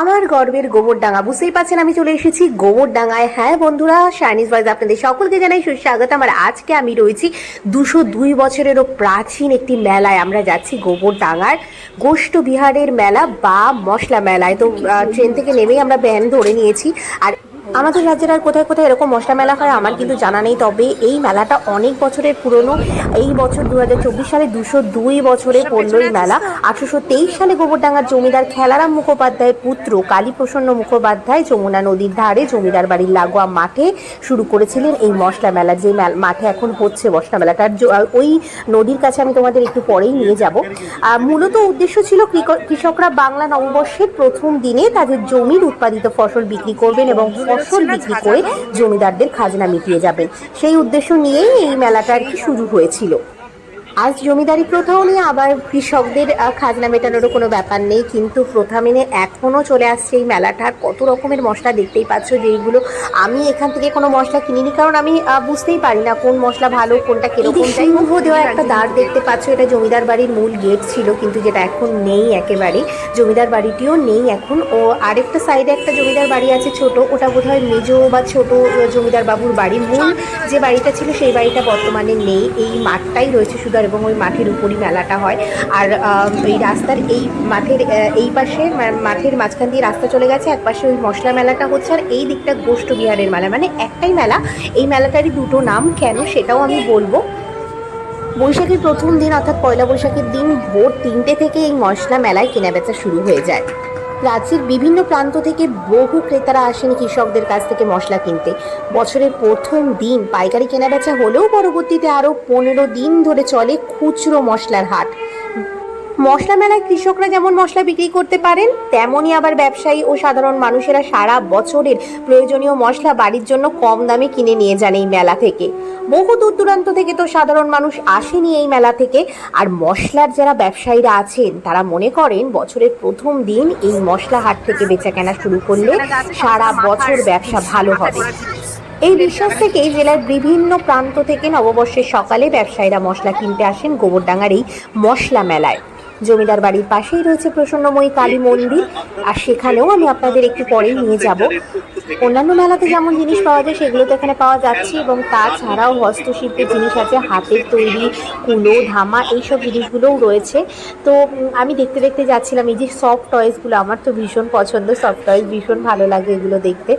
আমার গর্বের গোবরডাঙ্গা, বুঝতেই পারছেন আমি চলে এসেছি গোবরডাঙ্গায়। হ্যাঁ বন্ধুরা শাইনিজ ভয়েস আপনাদের সকলকে জানাই সুস্বাগত আমার আজকে আমি রয়েছি দুশো দুই বছরেরও প্রাচীন একটি মেলায়। আমরা যাচ্ছি গোবরডাঙ্গার গোষ্ঠ বিহারের মেলা বা মশলা মেলায়। তো ট্রেন থেকে নেমেই আমরা ভ্যান ধরে নিয়েছি। আর আমাদের রাজ্যের আর কোথায় কোথায় এরকম মশলা মেলা হয় আমার কিন্তু জানা নেই। তবে এই মেলাটা অনেক বছরের পুরনো। এই বছর দু হাজার চব্বিশ সালে দুশো দুই বছরে পড়ল এই মেলা। আঠারোশো তেইশ সালে গোবরডাঙ্গার জমিদার খেলারাম মুখোপাধ্যায়ের পুত্র কালীপ্রসন্ন মুখোপাধ্যায় যমুনা নদীর ধারে জমিদার বাড়ির লাগোয়া মাঠে শুরু করেছিলেন এই মশলা মেলা। যে মাঠে এখন হচ্ছে মশলা মেলাটার ওই নদীর কাছে আমি তোমাদের একটু পরেই নিয়ে যাব। মূলত উদ্দেশ্য ছিল কৃষকরা বাংলা নববর্ষের প্রথম দিনে তাদের জমির উৎপাদিত ফসল বিক্রি করবেন এবং ফসল বিক্রি করে জমিদারদের খাজনা মিটিয়ে যাবেন সেই উদ্দেশ্য নিয়েই এই মেলাটা আর কি শুরু হয়েছিল। আজ জমিদারি প্রথাও নিয়ে আবার কৃষকদের খাজনা মেটানোরও কোনো ব্যাপার নেই কিন্তু প্রথা মেনে এখনও চলে আসছে এই মেলাটার কত রকমের মশলা দেখতেই পাচ্ছ যেইগুলো আমি এখান থেকে কোনো মশলা কিনিনি কারণ আমি বুঝতেই পারি না কোন মশলা ভালো কোনটা কীরকম। সিংহ দেওয়া একটা দ্বার দেখতে পাচ্ছ এটা জমিদার বাড়ির মূল গেট ছিল কিন্তু যেটা এখন নেই একেবারে। জমিদার বাড়িটিও নেই এখন। ও আরেকটা সাইডে একটা জমিদার বাড়ি আছে ছোট ওটা বোধহয় মেজ বা ছোট জমিদার বাবুর বাড়ি মূল যে বাড়িটা ছিল সেই বাড়িটা বর্তমানে নেই। এই মাঠটাই রয়েছে শুধু আর এবং ওই মাঠের উপরই মেলাটা হয়। আর এই রাস্তার এই মাঠের এই পাশে মাঠের মাঝখান দিয়ে রাস্তা চলে গেছে, এক পাশে ওই মশলা মেলাটা হচ্ছে, আর এই দিকটা গোষ্ঠ বিহারের মেলা। মানে একটাই মেলা। এই মেলাটারই দুটো নাম কেন সেটাও আমি বলব। বৈশাখের প্রথম দিন, অর্থাৎ পয়লা বৈশাখের দিন ভোর তিনটে থেকে এই মশলা মেলায় কেনাবেচা শুরু হয়ে যায়। রাজ্যের বিভিন্ন প্রান্ত থেকে বহু ক্রেতারা আসেন কৃষকদের কাছ থেকে মশলা কিনতে। বছরের প্রথম দিন পাইকারি কেনাবেচা হলেও পরবর্তীতে আরও পনেরো দিন ধরে চলে খুচরো মশলার হাট। মশলা মেলায় কৃষকরা যেমন মশলা বিক্রি করতে পারেন, তেমনই আবার ব্যবসায়ী ও সাধারণ মানুষেরা সারা বছরের প্রয়োজনীয় মশলা বাড়ির জন্য কম দামে কিনে নিয়ে যান এই মেলা থেকে। বহু দূর দূরান্ত থেকে তো সাধারণ মানুষ আসেনি এই মেলা থেকে। আর মশলার যারা ব্যবসায়ীরা আছেন, তারা মনে করেন বছরের প্রথম দিন এই মশলা হাট থেকে বেচা কেনা শুরু করলে সারা বছর ব্যবসা ভালো হবে। এই বিশ্বাস থেকে জেলার বিভিন্ন প্রান্ত থেকে নববর্ষের সকালে ব্যবসায়ীরা মশলা কিনতে আসেন গোবরডাঙ্গার এই মশলা মেলায়। জমিদার বাড়ির পাশেই রয়েছে প্রসন্নময়ী কালী মন্দির। আর সেখানেও আমি আপনাদের একটু পরে নিয়ে যাব। অন্যান্য মেলাতে যেমন জিনিস পাওয়া যায়, সেগুলো তো এখানে পাওয়া যাচ্ছে এবং তাছাড়াও হস্তশিল্পের জিনিস আছে, হাতের তৈরি, কুলো, ধামা, এইসব জিনিসগুলোও রয়েছে। তো আমি দেখতে দেখতে যাচ্ছিলাম, এই যে সফট টয়েসগুলো আমার তো ভীষণ পছন্দ সফট টয়েস ভীষণ ভালো লাগে এগুলো দেখতে।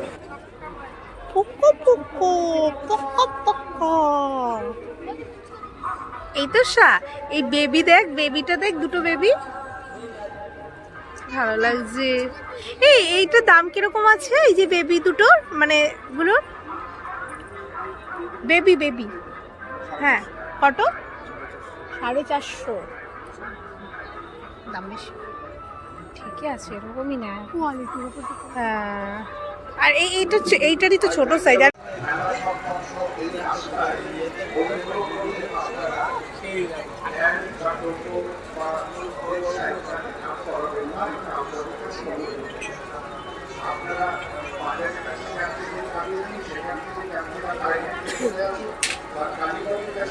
এই তো সা এই বেবি দেখ বেবিটা দেখ দুটো বেবি ভালো লাগছে। এই এইটার দাম কীরকম আছে? এই যে বেবি দুটোর মানে গুলোর? বেবি বেবি হ্যাঁ কত? সাড়ে চারশো। দাম বেশি। ঠিকই আছে এরকমই না হ্যাঁ। আর এই এইটা এইটারই তো ছোট সাইজ আর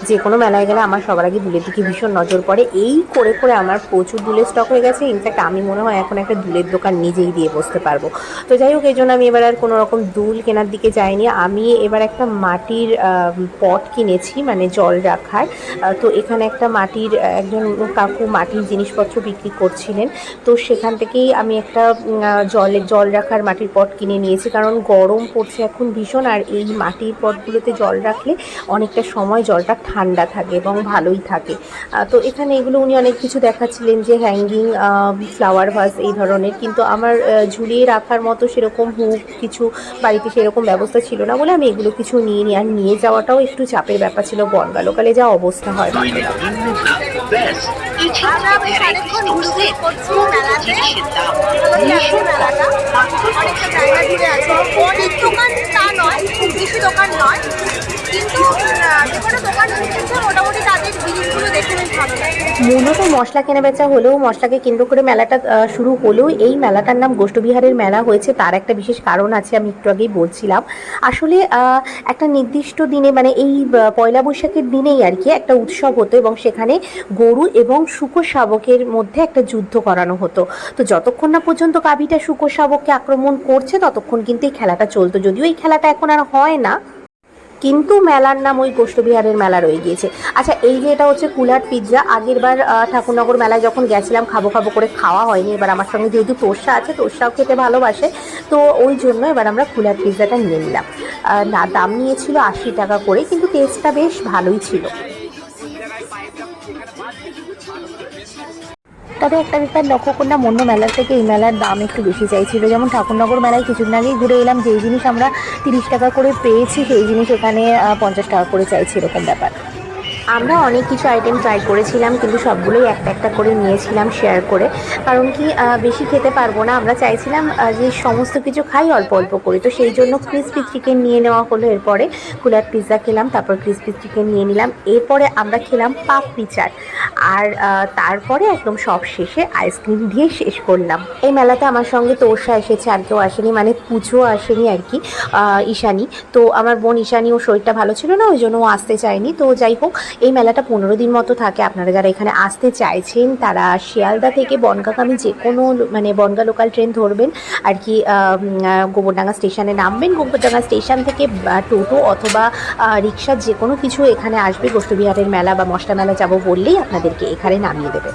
যে কোনো মেলায় গেলে আমার সবার আগে দুলের দিকে ভীষণ নজর পড়ে। এই করে করে আমার প্রচুর দুলের স্টক হয়ে গেছে। ইনফ্যাক্ট আমি মনে হয় এখন একটা দুলের দোকান নিজেই দিয়ে বসতে পারব। তো যাই হোক এই জন্য আমি এবার আর কোনো রকম দুল কেনার দিকে যাইনি। আমি এবার একটা মাটির পট কিনেছি মানে জল রাখার। তো এখানে একটা মাটির একজন কাকু মাটির জিনিসপত্র বিক্রি করছিলেন। তো সেখান থেকেই আমি একটা জলে, জল রাখার মাটির পট কিনে নিয়েছি। কারণ গরম পড়ছে এখন ভীষণ। আর এই মাটির পটগুলোতে জল রাখলে অনেকটা সময় জলটা ঠান্ডা থাকে এবং ভালোই থাকে। তো এখানে এগুলো উনি অনেক কিছু দেখাচ্ছিলেন যে হ্যাঙ্গিং ফ্লাওয়ার ভাস এই ধরনের। কিন্তু আমার ঝুলিয়ে রাখার মতো সেরকম হুক কিছু বাড়িতে সেরকম ব্যবস্থা ছিল না বলে আমি এগুলো কিছু নিয়ে নিই আর নিয়ে যাওয়াটাও একটু চাপের ব্যাপার ছিল। বনগা লোকালে যা অবস্থা হয়। অনেকটা জায়গা জুড়ে আছে দোকান তা নয়, খুব বেশি দোকান নয়, কিন্তু মূলত মশলা কেনা বেচা হলেও মশলাকে কেন্দ্র করে মেলাটা শুরু হলেও এই মেলাটার নাম গোষ্ঠবিহারের মেলা হয়েছে তার একটা বিশেষ কারণ আছে আমি একটু আগেই বলছিলাম। আসলে একটা নির্দিষ্ট দিনে মানে এই পয়লা বৈশাখের দিনেই আর কি একটা উৎসব হতো এবং সেখানে গরু এবং শুকো শাবকের মধ্যে একটা যুদ্ধ করানো হতো। তো যতক্ষণ না পর্যন্ত কাবিটা শুকো শাবককে আক্রমণ করছে, ততক্ষণ কিন্তু এই খেলাটা চলতো। যদিও এই খেলাটা এখন আর হয় না কিন্তু মেলার নাম ওই কোষ্ঠবিহারের মেলা রয়ে গিয়েছে। আচ্ছা এই যে এটা হচ্ছে কুলার পিৎজা আগের বার ঠাকুরনগর মেলায় যখন গেছিলাম, খাব খাব করে খাওয়া হয়নি, এবার আমার সঙ্গে যেহেতু তোষা আছে, তোষাও খেতে ভালোবাসে, তো ওই জন্য এবার আমরা কুলার পিৎজাটা নিয়ে নিলাম। না, দাম নিয়েছিল আশি টাকা করে, কিন্তু টেস্টটা বেশ ভালোই ছিল। তবে একটা ব্যাপার লক্ষ্য করলাম, অন্য মেলার থেকে এই মেলার দাম একটু বেশি চাইছিল। যেমন ঠাকুরনগর মেলায় কিছুদিন আগেই ঘুরে এলাম, যেই জিনিস আমরা তিরিশ টাকা করে পেয়েছি, সেই জিনিস এখানে পঞ্চাশ টাকা করে চাইছি, এরকম ব্যাপার। আমরা অনেক কিছু আইটেম ট্রাই করেছিলাম, কিন্তু সবগুলোই একটা একটা করে নিয়েছিলাম শেয়ার করে। কারণ কি বেশি খেতে পারব না। আমরা চাইছিলাম যে সমস্ত কিছু খাই অল্প অল্প করে। তো সেই জন্য ক্রিসপি চিকেন নিয়ে নেওয়া হলো। এরপরে কুলার পিৎজা খেলাম, তারপর ক্রিসপি চিকেন নিয়ে নিলাম। এরপরে আমরা খেলাম পাপড়ি চাট আর তারপরে একদম সব শেষে আইসক্রিম দিয়ে শেষ করলাম। এই মেলাতে আমার সঙ্গে তোষা এসেছে, আর কেউ আসেনি মানে পুজো আসেনি আর কি ঈশানি। তো আমার বোন ঈশানি ও শরীরটা ভালো ছিল না, ওই জন্য ও আসতে চায়নি। তো যাই হোক এই মেলাটা পনেরো দিন মতো থাকে। আপনারা যারা এখানে আসতে চাইছেন, তারা শিয়ালদা থেকে বনগাগামী যে কোনো মানে বনগা লোকাল ট্রেন ধরবেন। আর কি গোবরডাঙ্গা স্টেশনে নামবেন। গোবরডাঙ্গা স্টেশন থেকে টোটো অথবা রিক্সা যে কোনো কিছু এখানে আসবে। গোষ্ঠবিহারের মেলা বা মশলা মেলা যাব বললেই আপনাদেরকে এখানে নামিয়ে দেবে।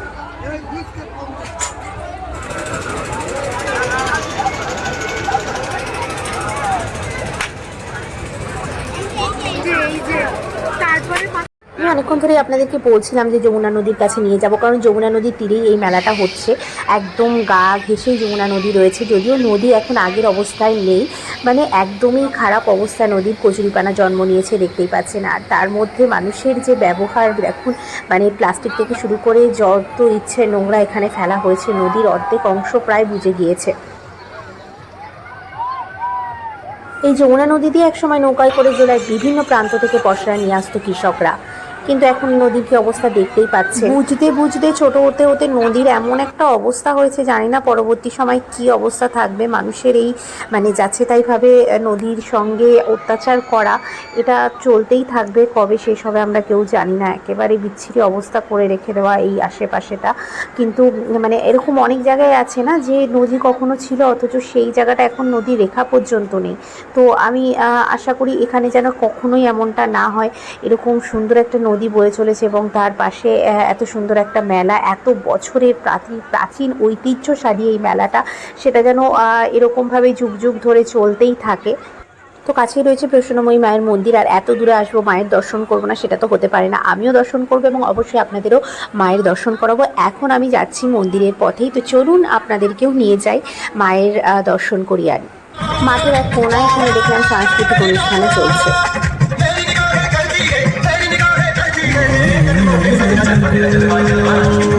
অনেকক্ষণ ধরে আপনাদেরকে বলছিলাম যে যমুনা নদীর কাছে নিয়ে যাব, কারণ যমুনা নদীর তীরেই এই মেলাটা হচ্ছে। একদম গা ঘেঁষেই যমুনা নদী রয়েছে, যদিও নদী এখন আগের অবস্থায় নেই। মানে একদমই খারাপ অবস্থা নদীর কচুরিপানা জন্ম নিয়েছে, দেখতেই পাচ্ছেন। আর তার মধ্যে মানুষের যে ব্যবহার, দেখুন মানে প্লাস্টিক থেকে শুরু করে যত ইচ্ছে নোংরা এখানে ফেলা হয়েছে, নদীর অর্ধেক অংশ প্রায় বুঝে গিয়েছে। এই যমুনা নদী দিয়ে একসময় নৌকায় করে জেলার বিভিন্ন প্রান্ত থেকে পশরা নিয়ে আসতো কৃষকরা। কিন্তু এখন নদীর কি অবস্থা দেখতেই পাচ্ছে বুঝতে বুঝতে ছোট হতে হতে নদীর এমন একটা অবস্থা হয়েছে, জানি না পরবর্তী সময় কি অবস্থা থাকবে, মানুষের এই মানে যাচ্ছে তাইভাবে নদীর সঙ্গে অত্যাচার করা, এটা চলতেই থাকবে, কবে শেষ হবে আমরা কেউ জানি না, একেবারে বিচ্ছিরি অবস্থা করে রেখে দেওয়া এই আশেপাশেটা। কিন্তু মানে এরকম অনেক জায়গায় আছে না, যে নদী কখনো ছিল, অথচ সেই জায়গাটা এখন নদী রেখা পর্যন্ত নেই। তো আমি আশা করি এখানে যেন কখনোই এমনটা না হয়, এরকম সুন্দর একটা নদী বয়ে চলেছে এবং তার পাশে এত সুন্দর একটা মেলা, এত বছরের প্রাচীন প্রাচীন ঐতিহ্যশালী এই মেলাটা, সেটা যেন এরকমভাবে যুগ যুগ ধরে চলতেই থাকে। তো কাছেই রয়েছে প্রসন্নময়ী মায়ের মন্দির, আর এত দূরে আসব মায়ের দর্শন করব না, সেটা তো হতে পারে না। আমিও দর্শন করব এবং অবশ্যই আপনাদেরও মায়ের দর্শন করাবো। এখন আমি যাচ্ছি মন্দিরের পথেই, তো চলুন আপনাদেরকেও নিয়ে যাই মায়ের দর্শন করি আর মাঠের এক কোনায় দেখলাম সাংস্কৃতিক অনুষ্ঠানে চলছে। চলে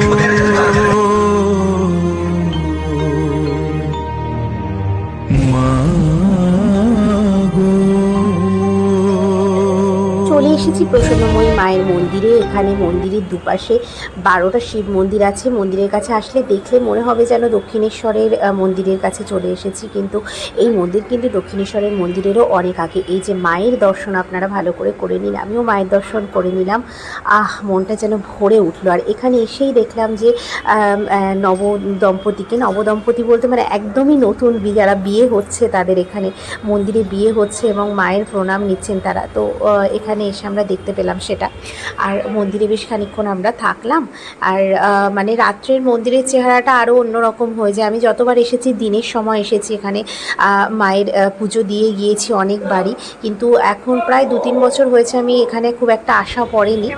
এসেছি প্রসন্নময়ী মায়ের মন্দিরে। এখানে মন্দিরের দুপাশে বারোটা শিব মন্দির আছে। মন্দিরের কাছে আসলে দেখলে মনে হবে যেন দক্ষিণেশ্বরের মন্দিরের কাছে চলে এসেছি। কিন্তু এই মন্দির কিন্তু দক্ষিণেশ্বরের মন্দিরেরও অনেক আগে। এই যে মায়ের দর্শন আপনারা ভালো করে করে নিন। আমিও মায়ের দর্শন করে নিলাম। আহ, মনটা যেন ভরে উঠল। আর এখানে এসেই দেখলাম যে নব দম্পতিকে নবদম্পতি বলতে মানে একদমই নতুন যারা বিয়ে হচ্ছে তাদের এখানে মন্দিরে বিয়ে হচ্ছে এবং মায়ের প্রণাম নিচ্ছেন তারা। তো এখানে এসে আমরা দেখতে পেলাম সেটা। আর মন্দিরে বেশ খানিক্ষণ আমরা থাকলাম। আর মানে রাত্রের মন্দিরের চেহারাটা আরও অন্যরকম হয়ে যায়। আমি যতবার এসেছি দিনের সময় এসেছি এখানে। মায়ের পুজো দিয়ে গিয়েছি অনেকবারই। কিন্তু এখন প্রায় দু তিন বছর হয়েছে আমি এখানে খুব একটা আশা পড়েনি।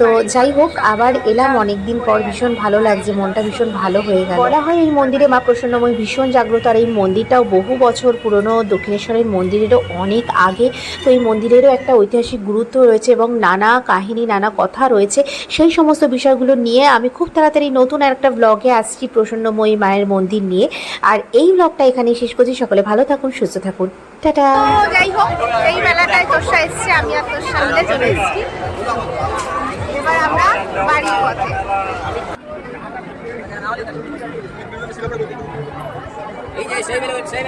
তো যাই হোক আবার এলাম অনেকদিন পর। ভীষণ ভালো লাগছে মনটা ভীষণ ভালো হয়ে গেল। বলা হয় এই মন্দিরে মা প্রসন্নময় ভীষণ জাগ্রত। আর এই মন্দিরটাও বহু বছর পুরনো। দক্ষিণেশ্বরের মন্দিরেরও অনেক আগে। তো এই মন্দিরেরও একটা ঐতিহাসিক গুরুত্ব রয়েছে এবং নানা কাহিনী নানা কথা রয়েছে সেই সমস্ত বিষয়গুলো নিয়ে আমি খুব তাড়াতাড়ি নতুন একটা ব্লগে আসছি প্রসন্নময়ী মায়ের মন্দির নিয়ে। আর এই ব্লগটা এখানে শেষ করছি। সকলে ভালো থাকুন সুস্থ থাকুন। টাটা! যাই হোক এই মেলাটায় তোষা এসছে আমি আর তোর সামনে চলে এসেছি। এবার আমরা বাড়ির পথে। এই যে সেই সেই